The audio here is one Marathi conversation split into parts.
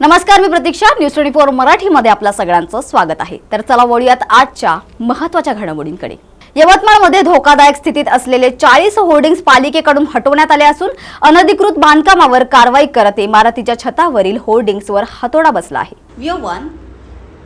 नमस्कार मी प्रतीक्षा. न्यूज ट्वेंटी फोर मराठीमध्ये आपल्या सगळ्यांचं स्वागत आहे. तर चला वळूयात आजच्या महत्त्वाच्या घडामोडींकडे. यवतमाळमध्ये धोकादायक स्थितीत असलेले चाळीस होर्डिंग्स पालिकेकडून हटवण्यात आले असून अनधिकृत बांधकामावर कारवाई करत इमारतीच्या छतावरील होर्डिंग्सवर हातोडा बसला आहे.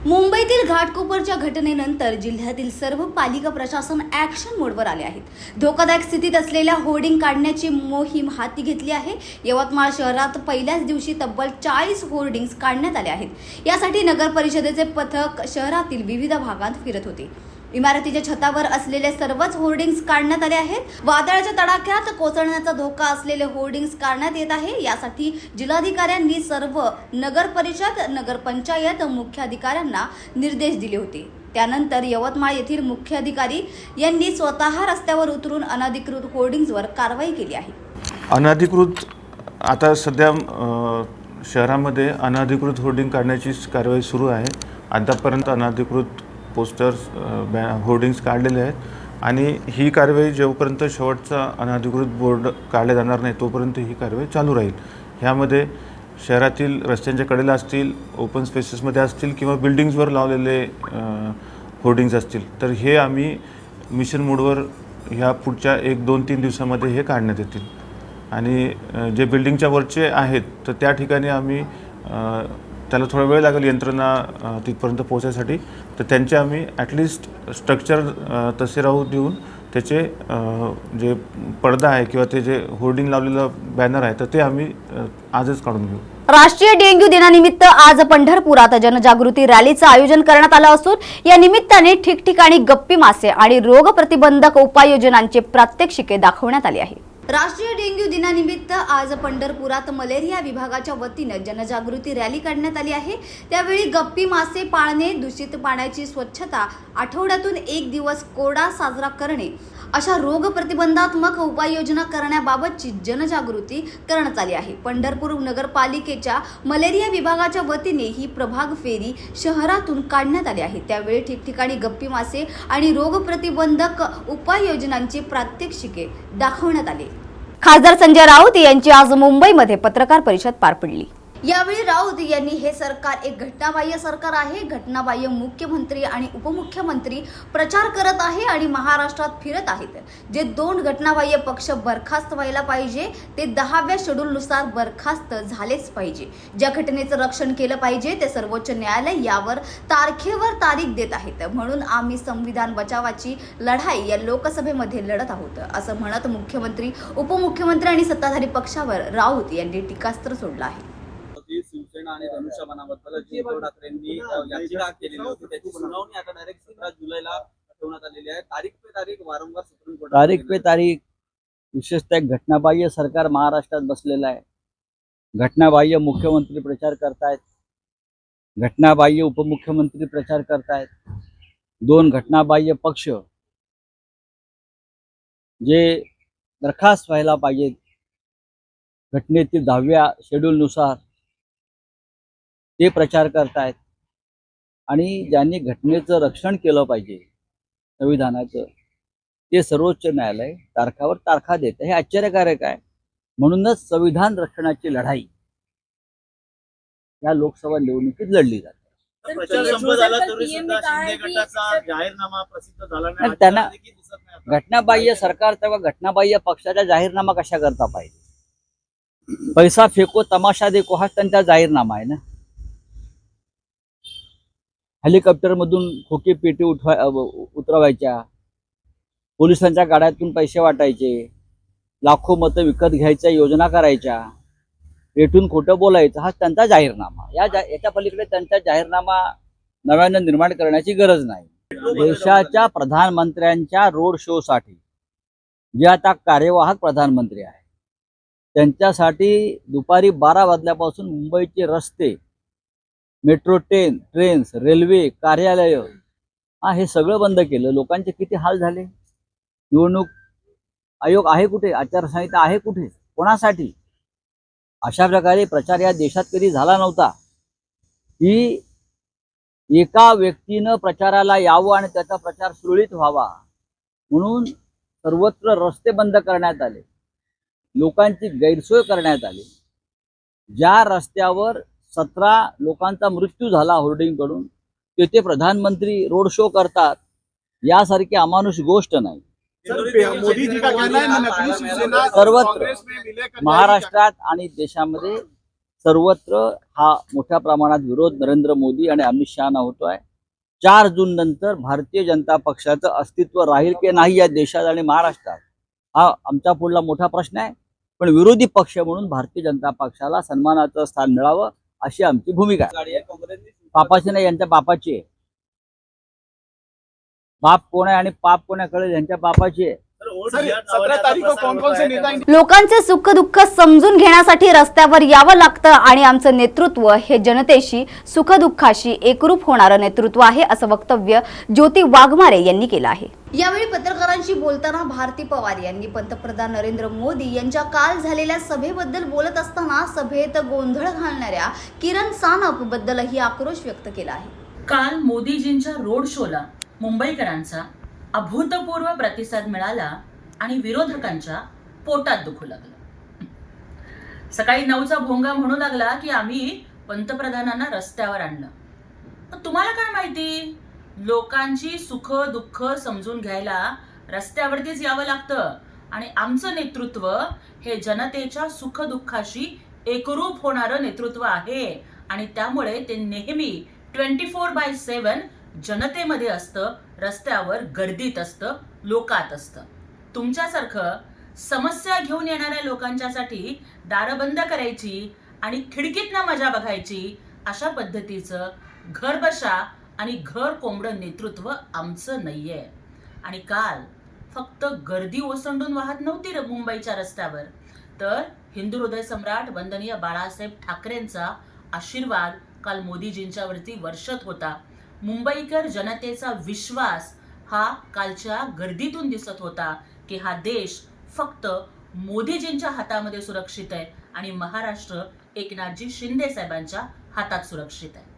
मुंबईतील घाटकोपरच्या घटनेनंतर जिल्ह्यातील सर्व पालिका प्रशासन ऍक्शन मोडवर आले आहेत. धोकादायक स्थितीत असलेल्या होर्डिंग काढण्याची मोहीम हाती घेतली आहे. यवतमाळ शहरात पहिल्याच दिवशी तब्बल चाळीस होर्डिंग्स काढण्यात आले आहेत. यासाठी नगर परिषदेचे पथक शहरातील विविध भागात फिरत होते. इमारतीच्या छतावर असलेले सर्वच होर्डिंग्स काढण्यात आले आहेत. वादळाच्या तडाख्यात कोसळण्याचा धोका असलेले होर्डिंग्स काढण्यात येत आहे. यासाठी जिल्हाधिकाऱ्यांनी सर्व नगर परिषद नगरपंचायत मुख्याधिकाऱ्यांना निर्देश दिले होते. त्यानंतर यवतमाळ येथील मुख्याधिकारी यांनी स्वतः रस्त्यावर उतरून अनधिकृत होर्डिंग्सवर कारवाई केली आहे. अनधिकृत आता सध्या शहरामध्ये अनधिकृत होर्डिंग काढण्याची कारवाई सुरू आहे. आतापर्यंत अनधिकृत पोस्टर्स बॅ होर्डिंग्स काढलेले आहेत. आणि ही कारवाई जेवपर्यंत शेवटचा अनधिकृत बोर्ड काढला जाणार नाही तोपर्यंत ही कारवाई चालू राहील. ह्यामध्ये शहरातील रस्त्यांच्या कडेला असतील ओपन स्पेसेसमध्ये असतील किंवा बिल्डिंग्सवर लावलेले होर्डिंग्स असतील. तर हे आम्ही मिशन मोडवर ह्या पुढच्या एक दोन तीन दिवसामध्ये हे काढण्यात येतील. आणि जे बिल्डिंगच्या वरचे आहेत तर त्या ठिकाणी आम्ही त्याला थोडा वेळ लागेल यंत्रणा तिथपर्यंत पोहोचायसाठी. तर त्यांचे आम्ही ॲटलिस्ट स्ट्रक्चर तसे राहू देऊन त्याचे जे पडदा आहे किंवा ते जे होर्डिंग लावलेलं बॅनर आहे तर ते आम्ही आजच काढून घेऊ. राष्ट्रीय डेंग्यू दिनानिमित्त आज पंढरपुरात जनजागृती रॅलीचं आयोजन करण्यात आलं असून या निमित्ताने ठिकठिकाणी गप्पी मासे आणि रोग प्रतिबंधक उपाययोजनांचे प्रात्यक्षिके दाखवण्यात आली आहे राष्ट्रीय डेंग्यू दिनानिमित्त आज पंढरपुरात मलेरिया विभागाच्या वतीनं जनजागृती रॅली काढण्यात आली आहे. त्यावेळी गप्पी मासे पाळणे दूषित पाण्याची स्वच्छता आठवड्यातून एक दिवस कोरडा साजरा करणे अशा रोगप्रतिबंधात्मक उपाययोजना करण्याबाबतची जनजागृती करण्यात आली आहे. पंढरपूर नगरपालिकेच्या मलेरिया विभागाच्या वतीने ही प्रभाग फेरी शहरातून काढण्यात आली आहे. त्यावेळी ठिकठिकाणी गप्पी मासे आणि रोगप्रतिबंधक उपाययोजनांची प्रात्यक्षिके दाखवण्यात आली. खासदार संजय राऊत यांची आज मुंबईमध्ये पत्रकार परिषद पार पडली. यावेळी राऊत यांनी हे सरकार एक घटनाबाह्य सरकार आहे. घटनाबाह्य मुख्यमंत्री आणि उपमुख्यमंत्री प्रचार करत आहे आणि महाराष्ट्रात फिरत आहेत. जे दोन घटनाबाह्य पक्ष बरखास्त व्हायला पाहिजे ते दहाव्या शेड्यूलनुसार बरखास्त झालेच पाहिजे. ज्या घटनेचं रक्षण केलं पाहिजे ते सर्वोच्च न्यायालय यावर तारखेवर तारीख देत आहेत. म्हणून आम्ही संविधान बचावाची लढाई या लोकसभेमध्ये लढत आहोत असं म्हणत मुख्यमंत्री उपमुख्यमंत्री आणि सत्ताधारी पक्षावर राऊत यांनी टीकास्त्र सोडलं आहे. शिवसेना आणि धनुष्यबाणाबद्दल जी उद्धव ठाकरेंनी याचिका केलेली होती त्याची सुनावणी आता डायरेक्ट सतरा जुलैला ठेवण्यात आलेली आहे. तारीख पे तारीख वारंवार सुप्रीम कोर्टात तारीख पे तारीख विशेषतः एक घटनाबाह्य सरकार महाराष्ट्रात बसलेलं आहे. घटनाबाह्य मुख्यमंत्री प्रचार करतायत. घटनाबाह्य उपमुख्यमंत्री प्रचार करतायत. दोन घटनाबाह्य पक्ष जे बरखास्त व्हायला पाहिजेत. घटनेतील दहाव्या शेड्यूलनुसार ते प्रचार करतायत. आणि ज्यांनी घटनेचं रक्षण केलं पाहिजे संविधानाचं ते सर्वोच्च न्यायालय तारखावर तारखा देत हे आश्चर्यकारक आहे. म्हणूनच संविधान रक्षणाची लढाई या लोकसभा निवडणुकीत लढली जाते. त्यांना-. घटनाबाह्य सरकार तेव्हा घटनाबाह्य पक्षाचा जाहीरनामा कशा करता पाहिजे? पैसा फेको तमाशा देखो हा त्यांचा जाहीरनामा आहे ना? हेलिकॉप्टर मधून खोके पेटी उठवा उतरवायच्या. पोलिसांच्या गाड्यातून पैसे वाटायचे. लाखो मतं विकत घ्यायच्या योजना करायच्या. रेटून खोटं बोलायचं हा त्यांचा जाहीरनामा. या जा- याच्या पलीकडे त्यांचा जाहीरनामा नव्यानं निर्माण करण्याची गरज नाही. देशाच्या प्रधानमंत्र्यांच्या रोड शो साठी जे आता कार्यवाहक प्रधानमंत्री आहे त्यांच्यासाठी दुपारी बारा वाजल्यापासून मुंबईचे रस्ते मेट्रो ट्रेन ट्रेन्स रेल्वे कार्यालय हा हे सगळं बंद केलं. लोकांचे किती हाल झाले? निवडणूक आयोग आहे कुठे? आचारसंहिता आहे कुठे? कोणासाठी? अशा प्रकारे प्रचार या देशात कधी झाला नव्हता. की एका व्यक्तीनं प्रचाराला यावं आणि त्याचा प्रचार सुरळीत व्हावा म्हणून सर्वत्र रस्ते बंद करण्यात आले. लोकांची गैरसोय करण्यात आली. ज्या रस्त्यावर सतरा लोकांचा मृत्यू झाला होर्डिंगकडून. तेथे प्रधानमंत्री रोड शो करतात. यासारखी अमानुष गोष्ट नाही. सर मोदी जी का कहना मैं नकली शिवसेना सर्वत्र. महाराष्ट्रात आणि देशामध्ये सर्वत्र हा मोठ्या प्रमाणात विरोध नरेंद्र मोदी आणि अमित शहाना होतोय. चार जून नंतर भारतीय जनता पक्षाचं अस्तित्व राहील की नाही या देशात आणि महाराष्ट्रात? हा आमचा पुढला मोठा प्रश्न आहे. पण विरोधी पक्ष म्हणून भारतीय जनता पक्षाला सन्मानाचं स्थान मिळावं अशी आमची भूमिका आहे. बापाची नाही यांच्या बापाची आहे. बाप कोण आहे आणि पाप कोण आहे कळेल यांच्या बापाची आहे. लोकांचे सुख दुःख समजून घेण्यासाठी रस्त्यावर यावं लागतं आणि आमचं नेतृत्व हे जनतेशी सुखदुःखाशी एकरूप होणारं नेतृत्व आहे असं वक्तव्य ज्योती वाघमारे यांनी केलं आहे. यावेळी पत्रकारांशी बोलताना भारती पवार यांनी पंतप्रधान नरेंद्र मोदी यांच्या काल झालेल्या सभेबद्दल बोलत असताना सभेत गोंधळ घालणाऱ्या किरण सानप बद्दलही आक्रोश व्यक्त केला आहे. काल मोदीजींच्या रोड शोला मुंबईकरांचा अभूतपूर्व प्रतिसाद मिळाला आणि विरोधकांच्या पोटात दुखू लागलं. सकाळी नऊचा भोंगा म्हणू लागला की आम्ही पंतप्रधानांना रस्त्यावर आणलं. तुम्हाला काय माहिती? लोकांची सुख दुःख समजून घ्यायला रस्त्यावरतीच यावं लागतं आणि आमचं नेतृत्व हे जनतेच्या सुख दुःखाशी एकरूप होणारं नेतृत्व आहे आणि त्यामुळे ते नेहमी ट्वेंटी फोर बाय सेवन जनतेमध्ये असतं रस्त्यावर गर्दीत असतं लोकात असतं. तुमच्यासारखं समस्या घेऊन येणाऱ्या लोकांच्यासाठी दारं बंद करायची आणि खिडकीतनं मजा बघायची अशा पद्धतीचं घर बशा आणि घर कोंबडं नेतृत्व आमचं नाहीये. आणि काल फक्त गर्दी ओसंडून वाहत नव्हती र- मुंबईच्या रस्त्यावर. तर हिंदू हृदय सम्राट वंदनीय बाळासाहेब ठाकरेंचा आशीर्वाद काल मोदीजींच्यावरती वर्षत होता. मुंबईकर जनतेचा विश्वास हा कालच्या गर्दीतून दिसत होता की हा देश फक्त मोदीजींच्या हातामध्ये सुरक्षित आहे आणि महाराष्ट्र एकनाथजी शिंदे साहेबांच्या हातात सुरक्षित आहे.